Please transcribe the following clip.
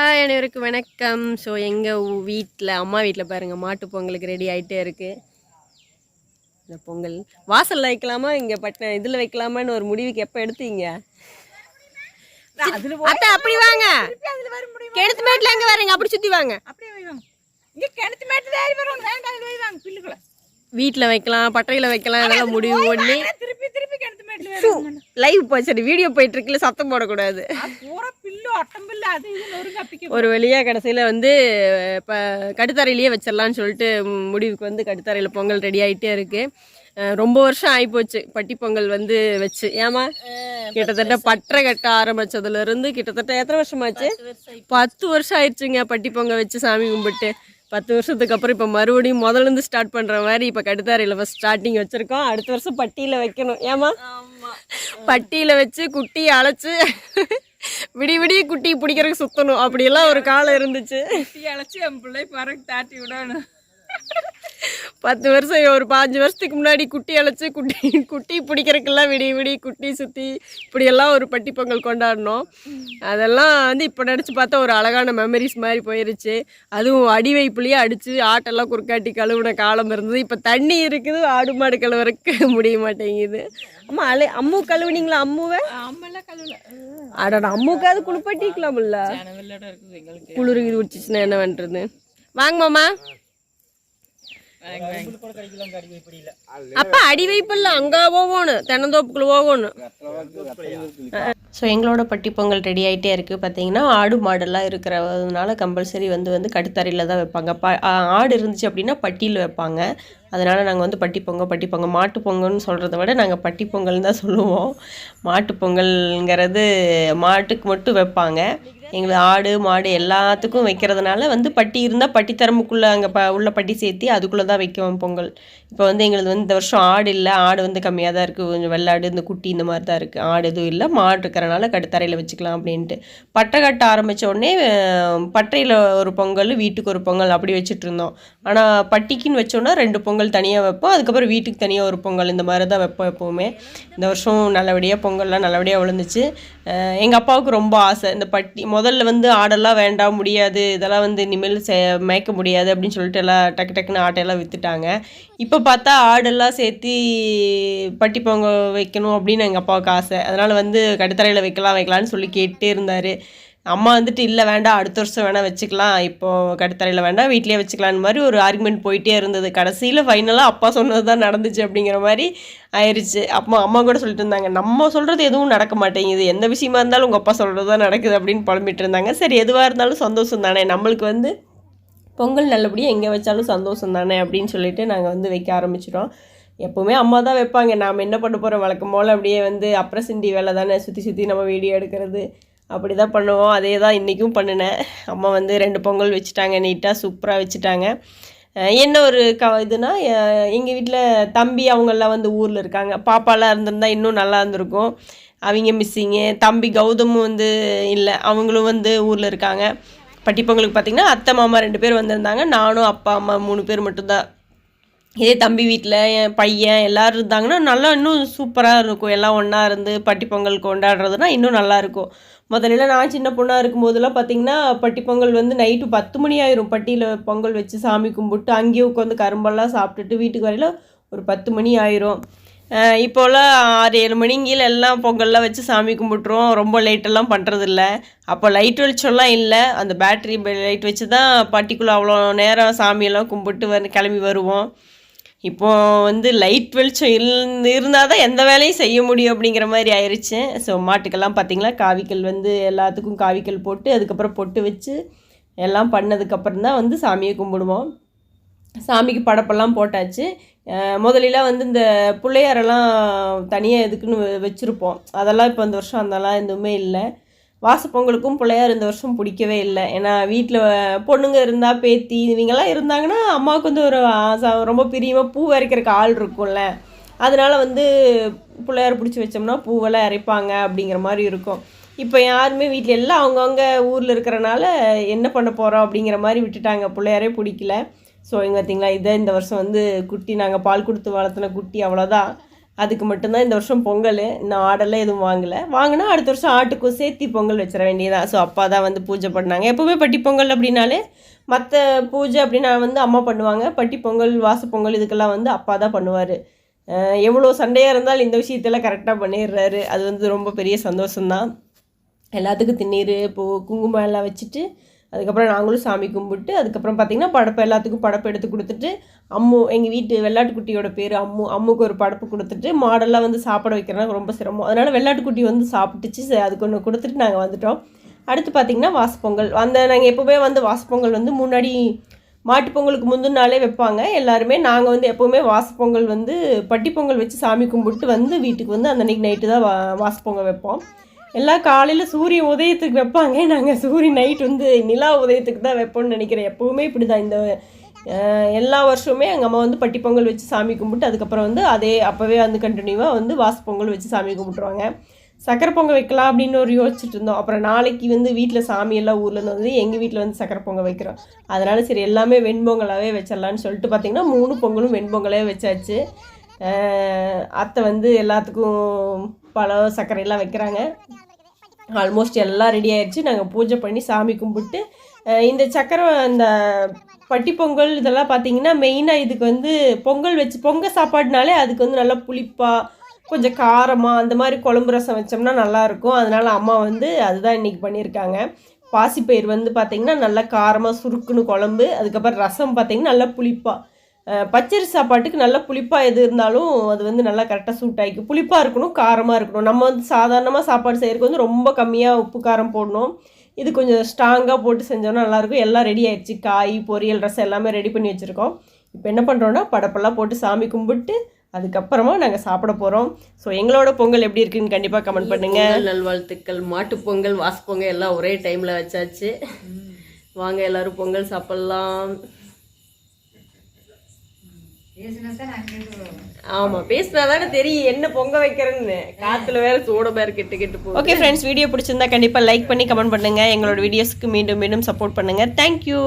அனைவருக்கும் வணக்கம். ஸோ எங்கள் வீட்டில் அம்மா வீட்டில் பாருங்கள் மாட்டு பொங்கலுக்கு ரெடி ஆகிட்டே இருக்குது இந்த பொங்கல். வாசலில் வைக்கலாமா? இங்கே பட்ட இதில் வைக்கலாமான்னு ஒரு முடிவுக்கு எப்போ எடுத்தீங்க? அத்தை அப்படி வாங்க. கிணத்து மேட்டில் எங்கே வரீங்க? அப்படி சுற்றி வாங்க. கிணத்து வீட்டில் வைக்கலாம் பட்டறையில் வைக்கலாம் இதெல்லாம் முடிவு பண்ணி. லைவ் போய் சரி வீடியோ போயிட்டு இருக்குல்ல சத்தம் போடக்கூடாது. ஒரு வழியாக கடைசியில் வந்து இப்போ கடுத்தரையிலேயே வச்சிடலான்னு சொல்லிட்டு முடிவுக்கு வந்து கடுத்தரையில் பொங்கல் ரெடி ஆகிட்டே இருக்குது ரொம்ப வருஷம் ஆகிப்போச்சு பட்டி பொங்கல் வந்து வச்சு. ஏமா கிட்டத்தட்ட பட்டறை கட்ட ஆரம்பிச்சதுல இருந்து கிட்டத்தட்ட எத்தனை வருஷமாச்சு? பத்து வருஷம் ஆயிடுச்சுங்க பட்டி பொங்கல் வச்சு சாமி கும்பிட்டு. பத்து வருஷத்துக்கு அப்புறம் இப்போ மறுபடியும் முதல்ல இருந்து ஸ்டார்ட் பண்ணுற மாதிரி இப்போ கடுத்தாரையில் ஃபஸ்ட் ஸ்டார்டிங் வச்சுருக்கோம். அடுத்த வருஷம் பட்டியில் வைக்கணும். ஏமா பட்டியில் வச்சு குட்டி அழைச்சி விடிய விடிய குட்டி பிடிக்கிறதுக்கு சுற்றணும் அப்படியெல்லாம் ஒரு காலம் இருந்துச்சு. அழைச்சி என் பிள்ளை பறக்கு தாட்டி விடணும். பத்து வருஷம் ஒரு பாஞ்சு வருஷத்துக்கு முன்னாடி குட்டி அழைச்சி குட்டி குட்டி பிடிக்கிறதுக்கெல்லாம் விடிய விடிய குட்டி சுற்றி இப்படியெல்லாம் ஒரு பட்டி பொங்கல் கொண்டாடினோம். அதெல்லாம் வந்து இப்போ நினச்சி பார்த்தா ஒரு அழகான மெமரிஸ் மாதிரி போயிருச்சு. அதுவும் அடி வைப்புலேயே அடித்து ஆட்டெல்லாம் குறுக்காட்டி கழுவுன காலம் இருந்தது. இப்போ தண்ணி இருக்குது ஆடு மாடு கழுவுறதுக்கு முடிய மாட்டேங்குது. அம்மா அலை அம்மு கழுவுனீங்களா அம்முவை? அம்மெல்லாம் கழுவல. அடடா அம்முக்காவது குளிப்பாட்டிக்கலாம்ல. குளிர் இது பிடிச்சிச்சுன்னா என்ன பண்ணுறது வாங்க மாமா அப்பா அடி வைப்பில்ல அங்கே போகணும் தென்னந்தோப்புக்குள்ள போகணும் ஸோ எங்களோட பட்டி பொங்கல் ரெடி ஆகிட்டே இருக்குது பார்த்தீங்கன்னா ஆடு மாடெல்லாம் இருக்கிறதுனால கம்பல்சரி வந்து வந்து கடுத்தறையில் தான் வைப்பாங்க. ப ஆடு இருந்துச்சு அப்படின்னா பட்டியில் வைப்பாங்க. அதனால் நாங்கள் வந்து பட்டி பொங்கல் பட்டி பொங்கல் மாட்டு பொங்கல்னு சொல்கிறத விட நாங்கள் பட்டி பொங்கல்னு தான் சொல்லுவோம். மாட்டு பொங்கல்ங்கிறது மாட்டுக்கு மட்டும் வைப்பாங்க. எங்களை ஆடு மாடு எல்லாத்துக்கும் வைக்கிறதுனால வந்து பட்டி இருந்தால் பட்டித்தரம்புக்குள்ளே அங்கே ப உள்ள பட்டி சேர்த்தி அதுக்குள்ளே தான் வைக்கும் பொங்கல். இப்போ வந்து எங்களது வந்து இந்த வருஷம் ஆடு இல்லை ஆடு வந்து கம்மியாக தான் இருக்குது கொஞ்சம் வெள்ளாடு இந்த குட்டி இந்த மாதிரி தான் இருக்குது ஆடு எதுவும் இல்லை மாடு இருக்கிறனால கடுத்தரையில் வச்சுக்கலாம் அப்படின்ட்டு. பட்டை கட்ட ஆரம்பித்த உடனே பட்டையில் ஒரு பொங்கல் வீட்டுக்கு ஒரு பொங்கல் அப்படி வச்சுட்டு இருந்தோம். ஆனால் பட்டிக்குன்னு வச்சோன்னா ரெண்டு பொங்கல் தனியாக வைப்போம். அதுக்கப்புறம் வீட்டுக்கு தனியாக ஒரு பொங்கல் இந்த மாதிரி தான் வைப்போம் எப்போவுமே. இந்த வருஷம் நல்லபடியாக பொங்கல்லாம் நல்லபடியாக விழுந்துச்சு. எங்கள் அப்பாவுக்கு ரொம்ப ஆசை. இந்த பட்டி முதல்ல வந்து ஆடெல்லாம் வேண்டாம் முடியாது. இதெல்லாம் வந்து இனிமேல் சே மேய்க்க முடியாது அப்படின்னு சொல்லிட்டு எல்லாம் டக்கு டக்குன்னு ஆட்டையெல்லாம் விற்றுட்டாங்க இப்போ பார்த்தா ஆடெல்லாம் சேர்த்து பட்டி பொங்க வைக்கணும் அப்படின்னு எங்கள் அப்பாவுக்கு ஆசை. அதனால் வந்து கடுத்தரையில் வைக்கலாம் வைக்கலான்னு சொல்லி கேட்டே இருந்தார். அம்மா வந்துட்டு இல்லை வேண்டாம் அடுத்த வருஷம் வேணால் வச்சுக்கலாம். இப்போது கடுத்தரையில் வேண்டாம் வீட்லேயே வச்சுக்கலான்னு மாதிரி ஒரு ஆர்குமெண்ட் போயிட்டே இருந்தது. கடைசியில் ஃபைனலாக அப்பா சொன்னது தான் நடந்துச்சு அப்படிங்கிற மாதிரி ஆயிடுச்சு அப்போ அம்மா கூட சொல்லிட்டு இருந்தாங்க நம்ம சொல்கிறது எதுவும் நடக்க மாட்டேங்குது. எந்த விஷயமா இருந்தாலும் உங்கள் அப்பா சொல்கிறது தான் நடக்குது அப்படின்னு புலம்பிட்டு இருந்தாங்க. சரி எதுவாக இருந்தாலும் சந்தோஷம் தானே. நம்மளுக்கு வந்து பொங்கல் நல்லபடியாக எங்கே வச்சாலும் சந்தோஷம் தானே அப்படின்னு சொல்லிட்டு நாங்கள் வந்து வைக்க ஆரம்பிச்சிட்டோம். எப்போவுமே அம்மா தான் வைப்பாங்க. நாம் என்ன பண்ண போகிறோம் வழக்கம் போல் அப்படியே வந்து அப்புறம் சிண்டி வேலை தானே. சுற்றி சுற்றி நம்ம வீடியோ எடுக்கிறது. அப்படி தான் பண்ணுவோம். அதே தான் இன்றைக்கும் பண்ணினேன். அம்மா வந்து ரெண்டு பொங்கல் வச்சுட்டாங்க நீட்டாக சூப்பராக வச்சுட்டாங்க. என்ன ஒரு க இதுனா எங்கள் வீட்டில் தம்பி அவங்கெல்லாம் வந்து ஊரில் இருக்காங்க. பாப்பாலாம் இருந்திருந்தா இன்னும் நல்லா இருந்திருக்கும். அவங்க மிஸ்ஸிங்கு தம்பி கௌதமும் வந்து இல்லை அவங்களும் வந்து ஊரில் இருக்காங்க. பட்டிப்பொங்கலுக்கு பார்த்திங்கன்னா அத்தை மாமா ரெண்டு பேர் வந்திருந்தாங்க. நானும் அப்பா அம்மா மூணு பேர் மட்டும்தான் இதே தம்பி வீட்டில் என் பையன் எல்லோரும் இருந்தாங்கன்னா நல்லா இன்னும் சூப்பராக இருக்கும். எல்லாம் ஒன்றா இருந்து பட்டிப்பொங்கல் கொண்டாடுறதுனா இன்னும் நல்லாயிருக்கும் முதல்ல நான் சின்ன பொண்ணாக இருக்கும்போதெல்லாம் பார்த்தீங்கன்னா பட்டிப்பொங்கல் வந்து நைட்டு பத்து மணி ஆயிரும். பட்டியில் பொங்கல் வச்சு சாமி கும்பிட்டு அங்கேயே உட்காந்து கரும்பெல்லாம் சாப்பிட்டுட்டு வீட்டுக்கு வரையில் ஒரு பத்து மணி ஆயிரும். இப்போல்லாம் ஆறு ஏழு மணிங்கில் எல்லாம் பொங்கல்லாம் வச்சு சாமி கும்பிட்ருவோம் ரொம்ப லைட்டெல்லாம் பண்ணுறதில்ல அப்போ லைட் வெளிச்சம்லாம் இல்லை. அந்த பேட்டரி லைட் வச்சு தான் பட்டிக்குள்ளே அவ்வளோ நேரம் சாமியெல்லாம் கும்பிட்டு வந்து கிளம்பி வருவோம். இப்போ வந்து லைட் வெளிச்சம் இல் இருந்தால் தான் எந்த வேலையும் செய்ய முடியும் அப்படிங்கிற மாதிரி ஆயிடுச்சு ஸோ மாட்டுக்கெல்லாம் பார்த்தீங்களா? காவிக்கல் வந்து எல்லாத்துக்கும் காவிக்கல் போட்டு அதுக்கப்புறம் பொட்டு வச்சு எல்லாம் பண்ணதுக்கப்புறம் தான் வந்து சாமியை கும்பிடுவோம். சாமிக்கு படப்பெல்லாம் போட்டாச்சு. முதலிலாம் வந்து இந்த பிள்ளையாரெல்லாம் தனியாக எதுக்குன்னு வச்சுருப்போம். அதெல்லாம் இப்போ இந்த வருஷம் அதெல்லாம் எதுவுமே இல்லை. வாசப்பொங்கலுக்கும் பிள்ளையார் இந்த வருஷம் பிடிக்கவே இல்லை. ஏன்னா வீட்டில் பொண்ணுங்க இருந்தால் பேத்தி இவங்கெல்லாம் இருந்தாங்கன்னா அம்மாவுக்கு வந்து ஒரு ஆசை ரொம்ப பிரியமாக பூ வரைக்கிறக்கு ஆள் இருக்கும்ல. அதனால் வந்து பிள்ளையார் பிடிச்சி வச்சோம்னா பூவெல்லாம் அரைப்பாங்க அப்படிங்கிற மாதிரி இருக்கும். இப்போ யாருமே வீட்டில் எல்லாம் அவங்கவுங்க ஊரில் இருக்கிறனால என்ன பண்ண போகிறோம் அப்படிங்கிற மாதிரி விட்டுட்டாங்க. பிள்ளையாரே பிடிக்கல. ஸோ இங்கே பார்த்தீங்களா இதை இந்த வருஷம் வந்து குட்டி நாங்கள் பால் கொடுத்து வளர்த்துன குட்டி அவ்வளோதான் அதுக்கு மட்டும்தான் இந்த வருஷம் பொங்கல். இன்னும் ஆடெல்லாம் எதுவும் வாங்கலை. வாங்கினா அடுத்த வருஷம் ஆட்டுக்கும் சேர்த்தி பொங்கல் வச்சிட வேண்டியதான் ஸோ அப்பா தான் வந்து பூஜை பண்ணாங்க. எப்போவுமே பட்டி பொங்கல் அப்படின்னாலே மற்ற பூஜை அப்படின்னா வந்து அம்மா பண்ணுவாங்க. பட்டி பொங்கல் வாச பொங்கல் இதுக்கெல்லாம் வந்து அப்பா தான் பண்ணுவார். எவ்வளோ சண்டையாக இருந்தாலும் இந்த விஷயத்தெல்லாம் கரெக்டாக பண்ணிடுறாரு. அது வந்து ரொம்ப பெரிய சந்தோஷம்தான். எல்லாத்துக்கும் திண்ணீர் பூ குங்குமம் எல்லாம் வச்சுட்டு அதுக்கப்புறம் நாங்களும் சாமி கும்பிட்டு அதுக்கப்புறம் பார்த்திங்கன்னா படப்பை எல்லாத்துக்கும் படப்பு எடுத்து கொடுத்துட்டு அம்மு எங்கள் வீட்டு வெள்ளாட்டுக்குட்டியோட பேர் அம்மு அம்முக்கு ஒரு படப்பு கொடுத்துட்டு மாடெல்லாம் வந்து சாப்பிட வைக்கிறதுனா ரொம்ப சிரமம். அதனால் வெள்ளாட்டுக்குட்டி வந்து சாப்பிட்டுச்சு அதுக்கு ஒன்று கொடுத்துட்டு நாங்கள் வந்துட்டோம். அடுத்து பார்த்திங்கன்னா வாசப்பொங்கல். அந்த நாங்கள் எப்போவுமே வந்து வாசப்பொங்கல் வந்து முன்னாடி மாட்டுப்பொங்கலுக்கு முந்தின நாளே வைப்பாங்க. எல்லாருமே நாங்கள் வந்து எப்போவுமே வாசப்பொங்கல் வந்து பட்டிப்பொங்கல் வச்சு சாமி கும்பிட்டு வந்து வீட்டுக்கு வந்து அந்த அன்றைக்கி நைட்டு தான் வா வாசப்பொங்கல் வைப்போம். எல்லாம் காலையில் சூரிய உதயத்துக்கு வைப்பாங்க. நாங்கள் சூரிய நைட் வந்து நிலா உதயத்துக்கு தான் வைப்போம்னு நினைக்கிறேன். எப்போவுமே இப்படி தான் இந்த எல்லா வருஷமே எங்கள் அம்மா வந்து பட்டி பொங்கல் வச்சு சாமி கும்பிட்டு அதுக்கப்புறம் வந்து அதே அப்போவே வந்து கண்டினியூவாக வந்து வாசப்பொங்கல் வச்சு சாமி கும்பிட்ருவாங்க சக்கரை பொங்கல் வைக்கலாம் அப்படின்னு ஒரு யோசிச்சுட்டு இருந்தோம். அப்புறம் நாளைக்கு வந்து வீட்டில் சாமி எல்லாம் ஊர்லேருந்து வந்து எங்கள் வீட்டில் வந்து சக்கரை பொங்கல் வைக்கிறோம். அதனால் சரி எல்லாமே வெண்பொங்கலாகவே வச்சிடலான்னு சொல்லிட்டு பார்த்திங்கன்னா மூணு பொங்கலும் வெண்பொங்கலே வச்சாச்சு. அத்தை வந்து எல்லாத்துக்கும் பழம் சர்க்கரையெல்லாம் வைக்கிறாங்க. ஆல்மோஸ்ட் எல்லாம் ரெடி ஆயிடுச்சு. நாங்கள் பூஜை பண்ணி சாமி கும்பிட்டு இந்த சக்கரை இந்த பட்டி பொங்கல் இதெல்லாம் பார்த்தீங்கன்னா மெயினாக இதுக்கு வந்து பொங்கல் வச்சு பொங்கல் சாப்பாடுனாலே அதுக்கு வந்து நல்லா புளிப்பாக கொஞ்சம் காரமாக அந்த மாதிரி குழம்பு ரசம் வச்சோம்னா நல்லாயிருக்கும் அதனால் அம்மா வந்து அதுதான் இன்றைக்கி பண்ணியிருக்காங்க. பாசிப்பயிர் வந்து பார்த்திங்கன்னா நல்லா காரமாக சுருக்குன்னு குழம்பு அதுக்கப்புறம் ரசம் பார்த்திங்கன்னா நல்லா புளிப்பாக பச்சரி சாப்பாட்டுக்கு நல்லா புளிப்பாக எது இருந்தாலும் அது வந்து நல்லா கரெக்டாக சூட் ஆகிக்கும் புளிப்பாக இருக்கணும் காரமாக இருக்கணும். நம்ம வந்து சாதாரணமாக சாப்பாடு செய்யறதுக்கு வந்து ரொம்ப கம்மியாக உப்பு காரம் போடணும். இது கொஞ்சம் ஸ்ட்ராங்காக போட்டு செஞ்சோன்னா நல்லாயிருக்கும். எல்லாம் ரெடி ஆயிடுச்சு. காய் பொரியல் ரசம் எல்லாமே ரெடி பண்ணி வச்சுருக்கோம். இப்போ என்ன பண்ணுறோன்னா படப்பெல்லாம் போட்டு சாமி கும்பிட்டு அதுக்கப்புறமா நாங்கள் சாப்பிட போகிறோம் ஸோ எங்களோட பொங்கல் எப்படி இருக்குன்னு கண்டிப்பாக கமெண்ட் பண்ணுங்கள் நல்வாழ்த்துக்கள் மாட்டுப் பொங்கல் வாசப்பொங்கல் எல்லாம் ஒரே டைமில் வச்சாச்சு. வாங்க எல்லாரும் பொங்கல் சாப்பிட்லாம். ஆமா பேசினா தானே தெரியும் என்ன பொங்க வைக்கிறேன்னு. காத்துல வேற சூட பேர் கெட்டு கெட்டு போகும் ஓகே ஃப்ரெண்ட்ஸ் வீடியோ பிடிச்சிருந்தா கண்டிப்பா லைக் பண்ணி கமெண்ட் பண்ணுங்க. எங்களோட வீடியோஸ்க்கு மீண்டும் மீண்டும் சப்போர்ட் பண்ணுங்க. தேங்க்யூ